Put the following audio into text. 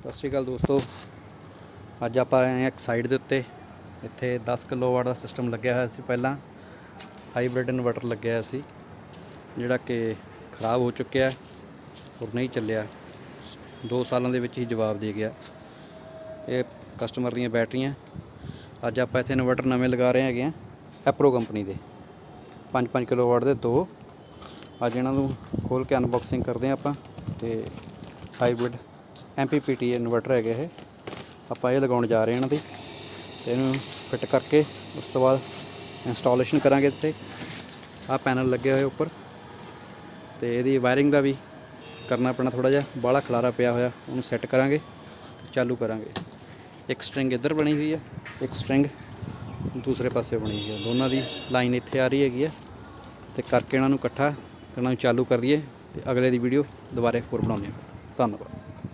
ਸਤਿ ਸ਼੍ਰੀ ਅਕਾਲ ਦੋਸਤੋ। ਅੱਜ ਆਪਾਂ ਆਏ ਹਾਂ ਇੱਕ ਸਾਈਡ ਦੇ ਉੱਤੇ। ਇੱਥੇ 10 ਕਿਲੋਵਾਟ ਦਾ ਸਿਸਟਮ ਲੱਗਿਆ ਹੋਇਆ ਸੀ ਪਹਿਲਾਂ। ਹਾਈਬ੍ਰਿਡ ਇਨਵਰਟਰ ਲੱਗਿਆ ਹੋਇਆ ਸੀ, ਜਿਹੜਾ ਕਿ ਖਰਾਬ ਹੋ ਚੁੱਕਿਆ ਔਰ ਨਹੀਂ ਚੱਲਿਆ। 2 ਸਾਲਾਂ ਦੇ ਵਿੱਚ ਹੀ ਜਵਾਬ ਦੇ ਗਿਆ। ਇਹ ਕਸਟਮਰ ਦੀਆਂ ਬੈਟਰੀਆਂ ਅੱਜ ਆਪਾਂ ਇੱਥੇ ਇਨਵਰਟਰ ਨਵੇਂ ਲਗਾ ਰਹੇ ਹੈਗੇ ਆ ਐਪਰੋ ਕੰਪਨੀ ਦੇ। 5-5 ਕਿਲੋਵਾਟ ਦੇ ਦੋ। ਅੱਜ ਇਹਨਾਂ ਨੂੰ ਖੋਲ ਕੇ ਅਨਬਾਕਸਿੰਗ ਕਰਦੇ ਹਾਂ ਆਪਾਂ ਤੇ ਹਾਈਬ੍ਰਿਡ MPPT ਇਨਵਰਟਰ ਹੈਗੇ ਇਹ। ਆਪਾਂ ਇਹ ਲਗਾਉਣ ਜਾ ਰਹੇ ਹਾਂ ਇਹਨਾਂ ਦੀ। ਤੇ ਇਹਨੂੰ ਫਿੱਟ ਕਰਕੇ ਉਸ ਤੋਂ ਬਾਅਦ ਇੰਸਟਾਲੇਸ਼ਨ ਕਰਾਂਗੇ ਇੱਥੇ। ਆਹ ਪੈਨਲ ਲੱਗੇ ਹੋਏ ਉੱਪਰ। ਤੇ ਇਹਦੀ ਵਾਇਰਿੰਗ ਦਾ ਵੀ ਕਰਨਾ ਪੈਣਾ ਥੋੜਾ ਜਿਹਾ। ਬਾਹਲਾ ਖਲਾਰਾ ਪਿਆ ਹੋਇਆ, ਉਹਨੂੰ ਸੈੱਟ ਕਰਾਂਗੇ ਤੇ ਚਾਲੂ ਕਰਾਂਗੇ। ਇੱਕ ਸਟ੍ਰਿੰਗ ਇੱਧਰ ਬਣੀ ਹੋਈ ਹੈ ਇੱਕ ਸਟ੍ਰਿੰਗ ਦੂਸਰੇ ਪਾਸੇ ਬਣੀ ਹੋਈ ਹੈ ਦੋਨਾਂ ਦੀ ਲਾਈਨ ਇੱਥੇ ਆ ਰਹੀ ਹੈਗੀ ਹੈ ਤੇ ਕਰਕੇ ਇਹਨਾਂ ਨੂੰ ਇਕੱਠਾ ਇਹਨਾਂ ਨੂੰ ਚਾਲੂ ਕਰ ਦਈਏ ਤੇ ਅਗਲੇ ਦੀ ਵੀਡੀਓ ਦੁਬਾਰੇ ਹੋਰ ਬਣਾਉਂਦੇ ਹਾਂ। ਧੰਨਵਾਦ।